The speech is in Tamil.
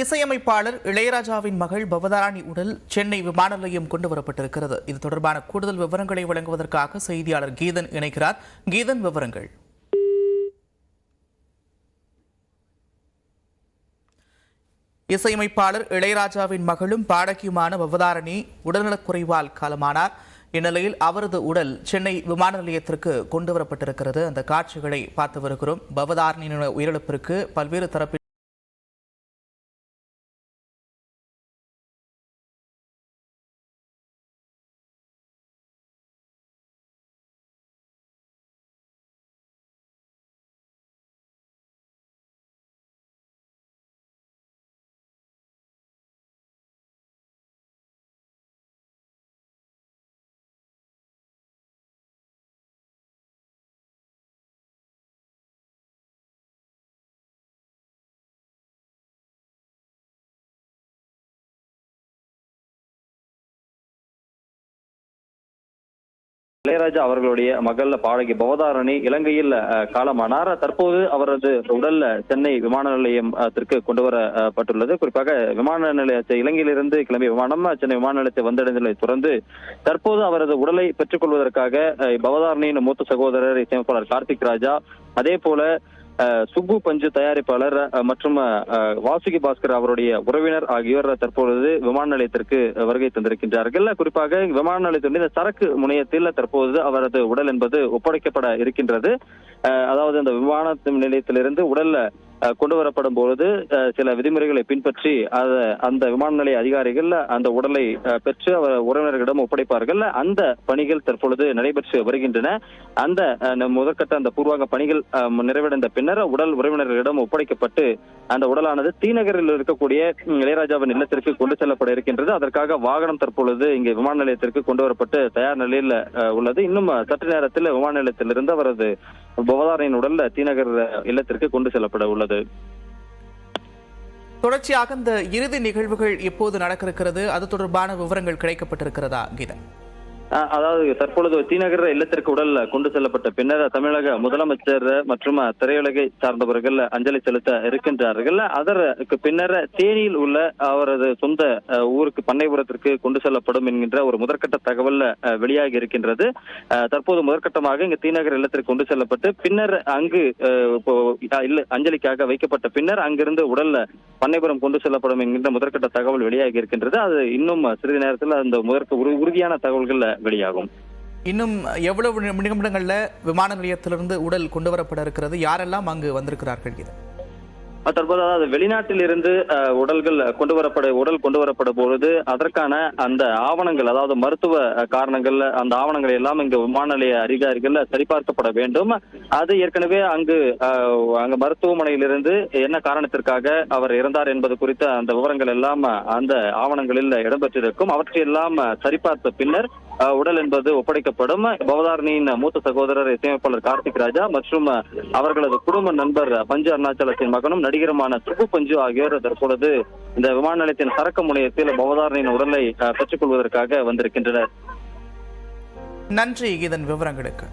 இசையமைப்பாளர் இளையராஜாவின் மகள் பவதாராணி உடல் சென்னை விமான நிலையம் கொண்டு வரப்பட்டிருக்கிறது. இது தொடர்பான கூடுதல் விவரங்களை வழங்குவதற்காக செய்தியாளர் கீதன் இணைக்கிறார் கீதன் விவரங்கள். இசையமைப்பாளர் இளையராஜாவின் மகளும் பாடகியுமான பவதாரணி உடல்நலக்குறைவால் காலமானார். இந்நிலையில் அவரது உடல் சென்னை விமான நிலையத்திற்கு கொண்டு வரப்பட்டிருக்கிறது. அந்த காட்சிகளை பார்த்து வருகிறோம். பவதாரணியின் உயிரிழப்பிற்கு பல்வேறு தரப்பில் இளையராஜா அவர்களுடைய மகள் பாடகி பவதாரணி இலங்கையில் காலமானார். தற்போது அவரது உடல் சென்னை விமான நிலையத்திற்கு கொண்டு வரப்பட்டுள்ளது. குறிப்பாக விமான நிலையத்தை இலங்கையிலிருந்து கிளம்பிய விமானம் சென்னை விமான நிலையத்தை வந்தடைந்ததை தொடர்ந்து தற்போது அவரது உடலை பெற்றுக் கொள்வதற்காக பவதாரணியின் மூத்த சகோதரர் இசையமைப்பாளர் கார்த்திக் ராஜா அதே போல சுப்பு பஞ்சு தயாரிப்பாளர் மற்றும் அஹ், வாசுகி பாஸ்கர் அவருடைய உறவினர் ஆகியோர் தற்பொழுது விமான நிலையத்திற்கு வருகை தந்திருக்கின்றார்கள். குறிப்பாக விமான நிலையத்தின் சரக்கு முனையத்தில் தற்போது அவரது உடல் என்பது ஒப்படைக்கப்பட இருக்கின்றது. அஹ், அதாவது அந்த விமான நிலையத்திலிருந்து உடல்ல கொண்டு வரப்படும் பொழுது அஹ், சில விதிமுறைகளை பின்பற்றி அந்த விமான நிலைய அதிகாரிகள் அந்த உடலை பெற்று அவர் உறவினர்களிடம் ஒப்படைப்பார்கள். அந்த பணிகள் தற்பொழுது நடைபெற்று வருகின்றன. அந்த முதற்கட்ட அந்த பூர்வாங்க பணிகள் அஹ், நிறைவடைந்த பின்னர் உடல் உறவினர்களிடம் ஒப்படைக்கப்பட்டு அந்த உடலானது தீநகரில் இருக்கக்கூடிய இளையராஜாவின் இல்லத்திற்கு கொண்டு செல்லப்பட இருக்கின்றது. அதற்காக வாகனம் தற்பொழுது இங்கே விமான நிலையத்திற்கு கொண்டு வரப்பட்டு தயார் நிலையில் அஹ், உள்ளது. இன்னும் சற்று நேரத்தில் விமான நிலையத்திலிருந்து அவரது பவதாரின் உடல் தீநகர் இல்லத்திற்கு கொண்டு செல்லப்பட உள்ளது. தொடர்ச்சியாக இந்த இறுதி நிகழ்வுகள் எப்போது நடக்க இருக்கிறது அது தொடர்பான விவரங்கள் கிடைக்கப்பட்டிருக்கிறதா கீதன்? அதாவது தற்பொழுது தீநகர் இல்லத்திற்கு உடல் கொண்டு செல்லப்பட்ட பின்னர் தமிழக முதலமைச்சர் மற்றும் திரையுலகை சார்ந்தவர்கள் அஞ்சலி செலுத்த இருக்கின்றார்கள். அதற்கு பின்னர் தேனியில் உள்ள அவரது சொந்த ஊருக்கு பண்ணைபுரத்திற்கு கொண்டு செல்லப்படும் என்கின்ற ஒரு முதற்கட்ட தகவல் வெளியாகி இருக்கின்றது. தற்போது முதற்கட்டமாக இங்கு தீநகர் இல்லத்திற்கு கொண்டு செல்லப்பட்டு பின்னர் அங்கு அஞ்சலிக்காக வைக்கப்பட்ட பின்னர் அங்கிருந்து உடல் பண்ணைபுரம் கொண்டு செல்லப்படும் என்கின்ற முதற்கட்ட தகவல் வெளியாகி இருக்கின்றது. அது இன்னும் சிறிது நேரத்தில் அந்த முதற்கு உறுதியான தகவல்கள் வெளியாகும். இன்னும் எவ்வளவு நிமிடங்கள்ல விமான நிலையத்திலிருந்து உடல் கொண்டு வரப்பட இருக்கிறது? யாரெல்லாம் அங்கு வந்திருக்கிறார்கள் கீதன் தற்போது அதாவது வெளிநாட்டில் இருந்து அஹ், உடல்கள் கொண்டு வரப்பட உடல் கொண்டு வரப்பட பொழுது அதற்கான அந்த ஆவணங்கள் அதாவது மருத்துவ காரணங்கள்ல காரணங்கள் அந்த ஆவணங்களை எல்லாம் இங்கு விமான நிலைய அதிகாரிகள் சரிபார்க்கப்பட வேண்டும். அது ஏற்கனவே அங்கு அஹ், அங்கு மருத்துவமனையிலிருந்து என்ன காரணத்திற்காக அவர் இறந்தார் என்பது குறித்த அந்த விவரங்கள் எல்லாம் அந்த ஆவணங்களில் இடம்பெற்றிருக்கும். அவற்றையெல்லாம் சரிபார்த்த பின்னர் அஹ், உடல் என்பது ஒப்படைக்கப்படும். பவதாரணியின் மூத்த சகோதரர் இசையமைப்பாளர் கார்த்திக் ராஜா மற்றும் அவர்களது குடும்ப நண்பர் பஞ்சு அருணாச்சலத்தின் மகனும் நடிகருமான சுப்பு பஞ்சு ஆகியோர் தற்பொழுது இந்த விமான நிலையத்தின் சரக்கு முனையத்தில் பவதாரனின் உடலை அஹ், பெற்றுக் கொள்வதற்காக வந்திருக்கின்றனர். நன்றி இதன் விவரங்களுக்கு.